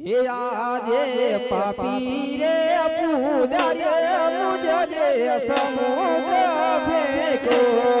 હે આજે પાપી રે પૂજા રે મુજે સમુદ્ર ફેંક્યો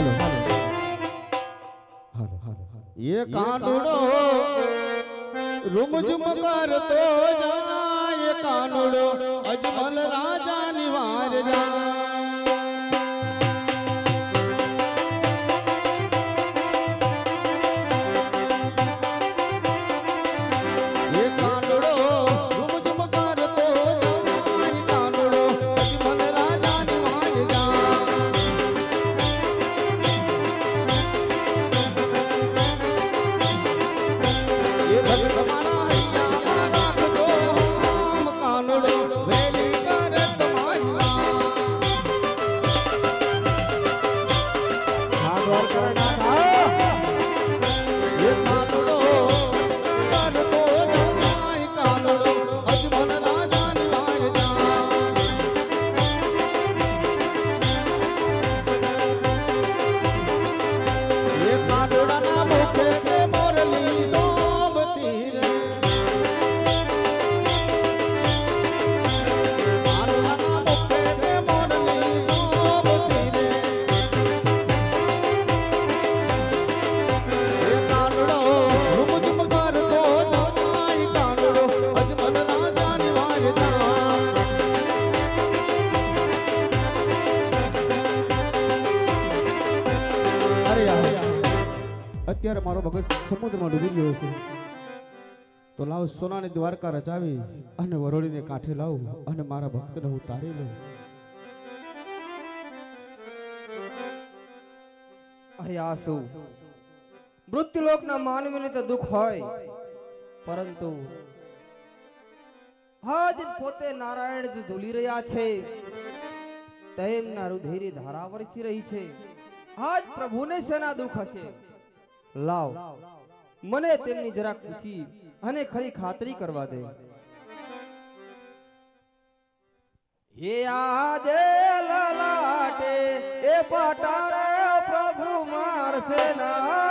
હાલો હાલો. હાલો એ કાનુડો રૂમ ઝુમ કરતો એ કાનુડો અજમલ રાજા નિવાર જા અત્યારે મારો ભગત સમુદ્રમાં ડૂબી ગયો છે. તો લાવ સોનાની દ્વારકા રચાવી અને વરોળીને કાંઠે લાવું અને મારા ભક્તને હું તારી લઉં. અરે આ શું? મૃત્યુલોકના માનવીને તો દુઃખ હોય, પરંતુ હજ પોતે નારાયણ જે ઝૂલી રહ્યા છે. તેમના રુધિરી ધારા વરસી રહી છે. આજ પ્રભુને શેના દુઃખ હશે? લાવ મને તેમની જરા પૂછી અને ખરી ખાતરી કરવા દે. હે આજે લલાટે એ પટારે પ્રભુ મારસે નારે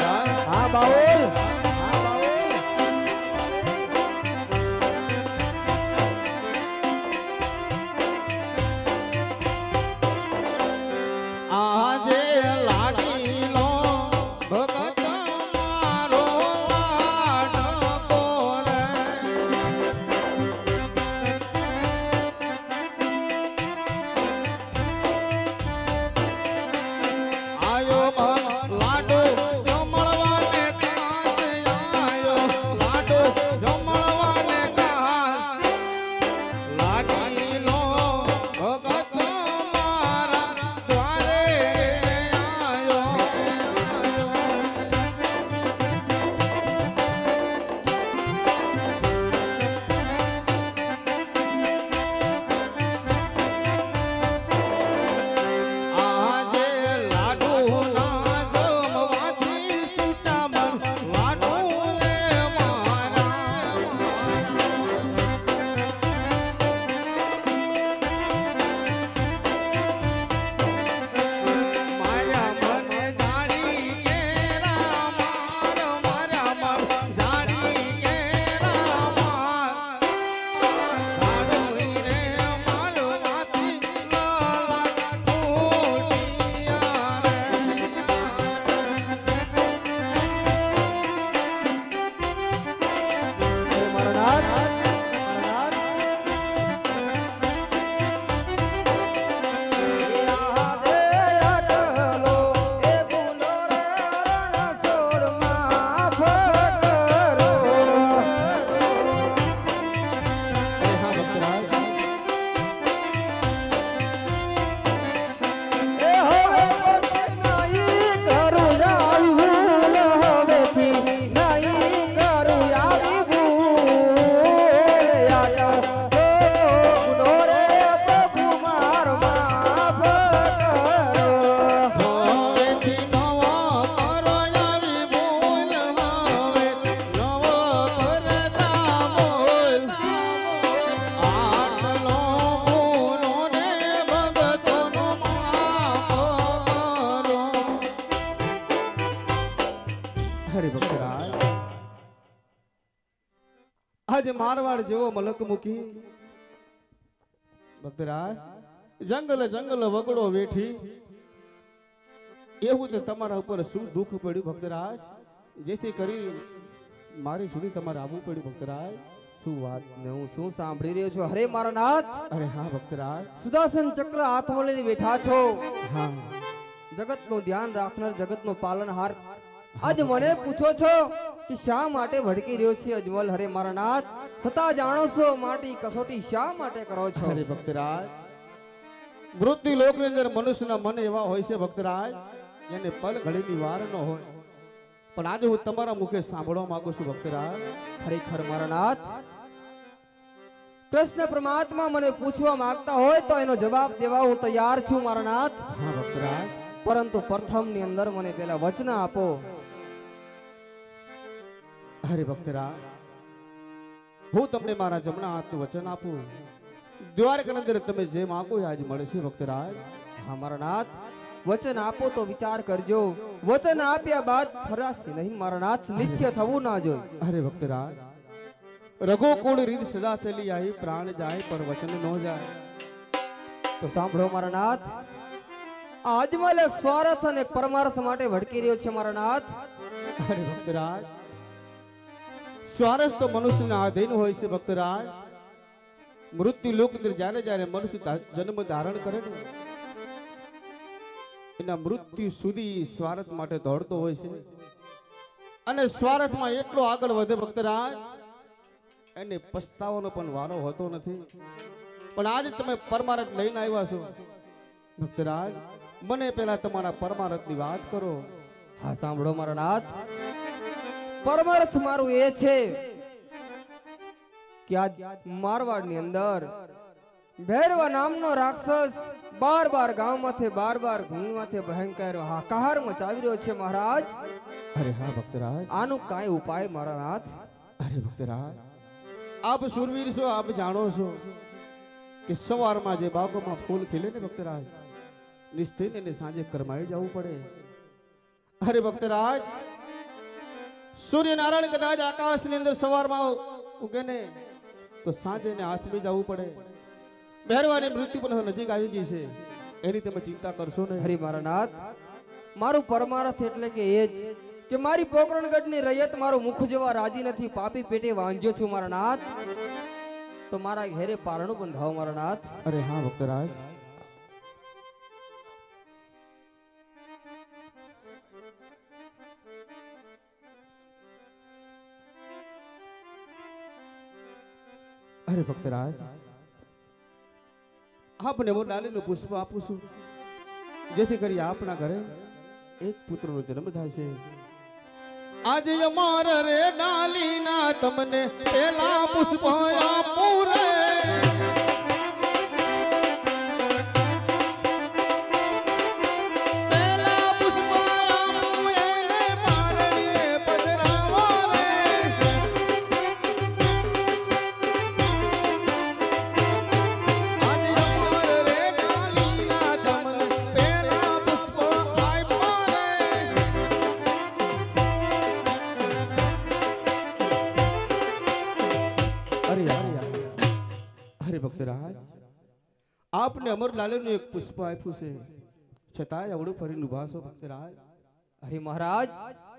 હા બાઉલ. જેવો મલક મૂકી. ભક્તરાજ, જંગલ જંગલ વગડો વેઠી. એવું તમારા ઉપર શું દુઃખ પડ્યું ભક્તરાજ? જેથી કરી મારી સુધી તમારે આવવું પડ્યું ભક્તરાજ. શું વાત ને હું શું સાંભળી રહ્યો છું? અરે મારા નાથ અરે હા ભક્તરાજ. સુદાસન ચક્ર હાથમાં લઈને બેઠા છો. હા. જગતનું ધ્યાન રાખનાર, જગતનો પાલનહાર. આજ મને પૂછો છો કે શા માટે ભટકી રહ્યો છે અજમલ? હરે મારા નાથ છતાં જાણો છો માટી કસોટી શા માટે કરો છો? હરે ભક્તરાજ મૃત્યુ લોકની અંદર મનુષ્યના મન એવા હોય છે ભક્તરાજ એને પલ ઘડીની વાર ન હોય. પણ આજે હું તમારા મુખે સાંભળવા માંગુ છું ભક્તરાજ. ખરેખર મારા નાથ કૃષ્ણ પરમાત્મા મને પૂછવા માંગતા હોય તો એનો જવાબ દેવા હું તૈયાર છું મારા નાથ. હા ભક્તરાજ. પરંતુ પ્રથમની અંદર મને પેલા વચન આપો. હરે ભક્તરાજ હું તમને મારા જમણા હાથનું વચન આપું. દ્વારકા અંદર તમે જે માંગો એ આજ મળશે ભક્તરાજ. હા મારા નાથ વચન આપો તો વિચાર કરજો. વચન આપ્યા બાદ ફરાશે નહીં મારા નાથ નિત્ય થવું ના જોઈએ. અરે ભક્તરાજ રઘુકુળ રીત સદા ચલી આવી પ્રાણ જાય પર વચન ન જાય. તો સાંભળો મારા નાથ આજમલ એક સ્વાર્થ અને પરમાર્થ માટે ભટકી રહ્યો છે મારા નાથ. અરે ભક્તરાજ સ્વારસ તો મનુષ્યના આધીન હોય છે ભક્તરાજ. મૃત્યુ લોક જ્યારે જ્યારે મનુષ્ય જન્મ ધારણ કરે ને, એના મૃત્યુ સુધી સ્વાર્થ માટે દોડતો હોય છે. અને સ્વાર્થમાં એટલો આગળ વધે ભક્તરાજ, એને પસ્તાવાનો પણ વારો હોતો નથી. પણ આજે તમે પરમારથ લઈને આવ્યા છો. ભક્તરાજ, મને પેલા તમારા પરમારથની વાત કરો. હા, સાંભળો મારા નાથ. પરમાર્થ મારું એ છે કે આ મારવાડની અંદર ભેરવા નામનો રાક્ષસ બાર બાર ગામમાંથી બાર બાર ભૂમિમાંથી ભયંકર હાહાકાર મચાવી રહ્યો છે મહારાજ. અરે હા ભક્તરાજ. આનું કાંઈ ઉપાય મારા નાથ? અરે ભક્તરાજ. આપ સુરવીર છો આપ જાણો છો કે સવારમાં જે બાગોમાં ફૂલ ખીલે ને ભક્તરાજ નિશ્ચિત એને સાંજે કરમાઈ જવું પડે. અરે ભક્તરાજ સૂર્યનારાયણ કદાચ આકાશની અંદર સવારમાં ઉગે ને તો સાંજે એને હાથમાં જવું પડે. મહેરવાની મૃત્યુ પણ નજીક આવી ગઈ છે. એની તમે ચિંતા કરશો ને હરી મારા નાથ મારું પરમાર્થ એટલે કે એ જ કે મારી પોકરણગઢની રૈયત મારું મુખ જેવા રાજી નથી પાપી પેટે વાંજ્યો છું મારા નાથ. તો મારા ઘેરે પારણું બંધાવો મારા નાથ. અરે હા ભક્તરાજ. અરે ભક્તરાજ, આપને હું ડાલીનું પુષ્પ આપું છું. જેથી કરી આપણા ઘરે એક પુત્રનો જન્મ થાય છે આજે અમાર રે ડાલીના તમને પેલા પુષ્પ આપું રે. આપને અમરલાલનું એક પુષ્પ આપ્યું છે. છતાંય અવળું ફરીને ઊભા છો ભક્તરાજ? અરે મહારાજ.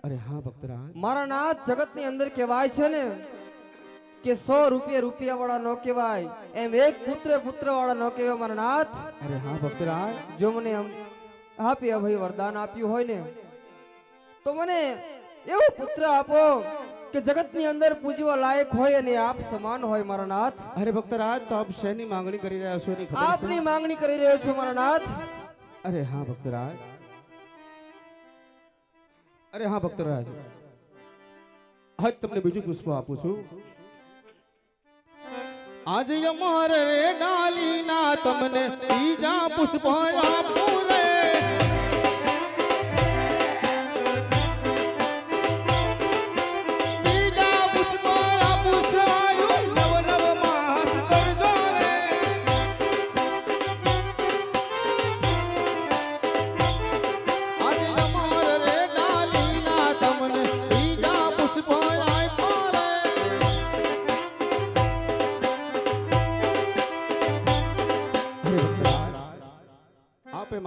અરે હા ભક્તરાજ. મારા નાથ જગતની અંદર કહેવાય છે ને કે સો રૂપિયા રૂપિયા વાળા નો કહેવાય એમ એક પુત્ર પુત્ર વાળા નો કહેવાય મારા નાથ. અરે હા ભક્તરાજ. જો મને આપી અભય વરદાન આપ્યું હોય ને તો મને એવો પુત્ર આપો કે જગતની અંદર પૂજવા લાયક હોય અને આપ સમાન હોય મારા નાથ. અરે ભક્તરાજ તો આપ શેની માંગણી કરી રહ્યા છો આપની માંગણી કરી રહ્યો છું મારા નાથ. અરે હા ભક્તરાજ. અરે હા ભક્તરાજ. આજ તમને બીજું પુષ્પ આપું છું. આજે અમારે ડાલીના તમને બીજા પુષ્પ આપું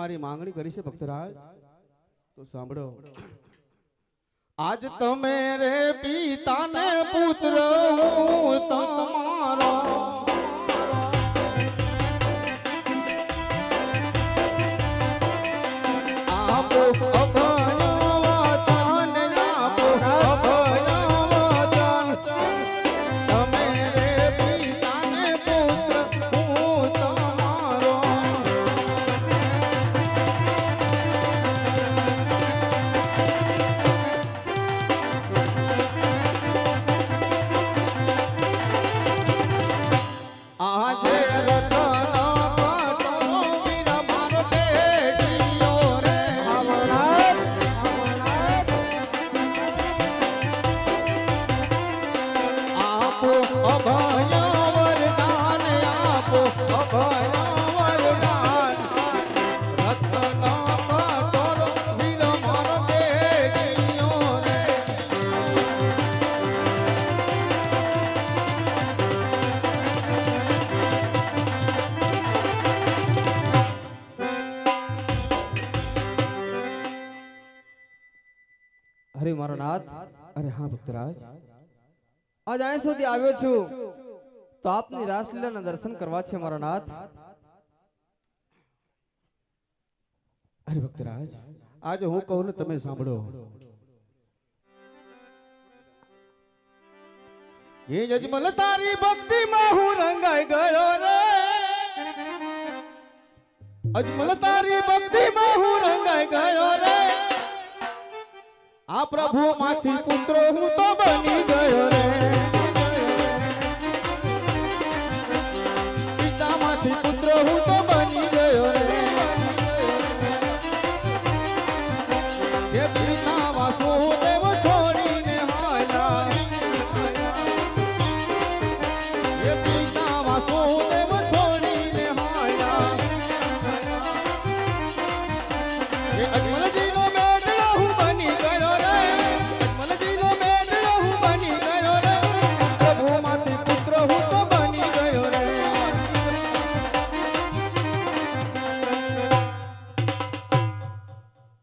મારી માંગણી કરી છે ભક્તરાજ. તો સાંભળો. આજ તમે રે પિતાને પુત્ર હું તમારો હરે મારો નાથ. અરે હા ભક્તરાજ. આજ અહીં સુધી આવ્યો છું. તો આપની રાસલીલાના દર્શન કરવા છે મારો નાથ. અરે ભક્તરાજ આજે હું કહું ને તમે સાંભળો. એ જજમલ તારી ભક્તિ માં હું રંગાઈ ગયો રે. અજમલ તારી ભક્તિ માં હું રંગાઈ ગયો રે. આ પ્રભુ માંથી પુત્ર હું તો બની ગયો રે.